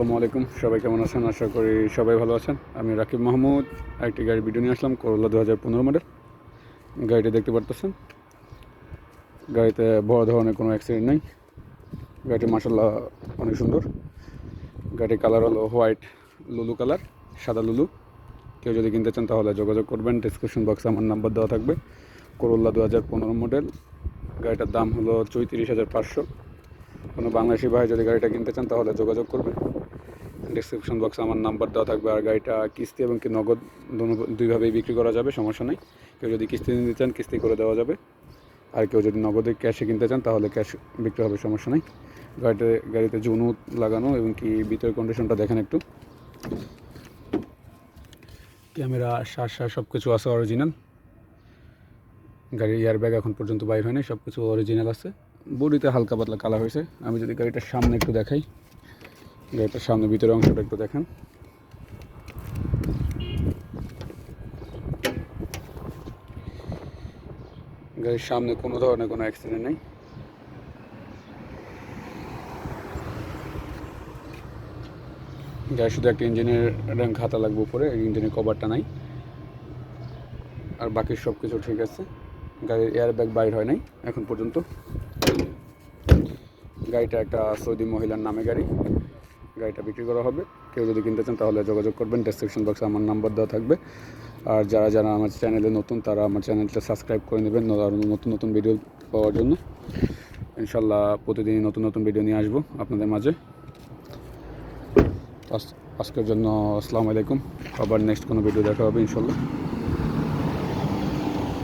আসসালামু আলাইকুম। সবাই কেমন আছেন? আশা করি সবাই ভালো আছেন। আমি রাকিব মাহমুদ। একটি গাড়ি ভিডিও নিয়ে আসলাম করোলা দু হাজার পনেরো মডেল গাড়িটি দেখতে পারতেছেন? গাড়িতে বড় ধরনের কোনো অ্যাক্সিডেন্ট নেই। গাড়িটি মাসাল্লাহ অনেক সুন্দর। গাড়ির কালার হলো হোয়াইট লুলু কালার সাদা লুলু কেউ যদি কিনতে চান তাহলে যোগাযোগ করবেন। ডিসক্রিপশন বক্সে আমার নাম্বার দেওয়া থাকবে। করোলা দু হাজার পনেরো মডেল গাড়িটার দাম হলো চৌত্রিশ হাজার পাঁচশো। কোনো বাংলাদেশি ভাই যদি গাড়িটা কিনতে চান তাহলে যোগাযোগ করবেন। ডিসক্রিপশন বক্সে আমার নাম্বার দেওয়া থাকবে আর গাড়িটা কিস্তি এবং কি নগদ দুইভাবেই বিক্রি করা যাবে, সমস্যা নেই। কেউ যদি কিস্তি নিতে চান, কিস্তি করে দেওয়া যাবে। আর কেউ যদি নগদে ক্যাশে কিনতে চান, তাহলে ক্যাশ বিক্রি হবে, সমস্যা নেই। গাড়িতে গাড়িতে জুনু লাগানো এবং কি ভিতরের কন্ডিশনটা দেখেন একটু। ক্যামেরা শ্বাস শ্বাস সব কিছু আছে অরিজিনাল গাড়ির এয়ার ব্যাগ এখন পর্যন্ত বাইর হয়নি সব কিছু অরিজিনাল আছে। বডিতে হালকা পাতলা কালার হয়েছে। আমি যদি গাড়িটার সামনে একটু দেখাই। গাড়িটার সামনে ভিতরের অংশটা একটু দেখেন। গাড়ির সামনে কোনো ধরনের কোনো অ্যাক্সিডেন্ট নেই। গাড়ি শুধু একটা ইঞ্জিনের খাতা লাগবে উপরে ইঞ্জিনের কভারটা নাই। আর বাকি সব কিছু ঠিক আছে। গাড়ির এয়ার ব্যাগ বাইর হয় নাই এখন পর্যন্ত। গাড়িটা একটা সৌদি মহিলার নামে গাড়ি। গাড়িটা বিক্রি করা হবে। কেউ যদি কিনতে চান তাহলে যোগাযোগ করবেন। ডেসক্রিপশন বক্সে আমার নাম্বার দেওয়া থাকবে। আর যারা যারা আমার চ্যানেলে নতুন, তারা আমার চ্যানেলটা সাবস্ক্রাইব করে নেবেন, নতুন নতুন ভিডিও পাওয়ার জন্য। ইনশাল্লাহ প্রতিদিনই নতুন নতুন ভিডিও নিয়ে আসব আপনাদের মাঝে। আজ- আজকের জন্য আসসালামু আলাইকুম। আবার নেক্সট কোনো ভিডিও দেখা হবে ইনশাল্লাহ।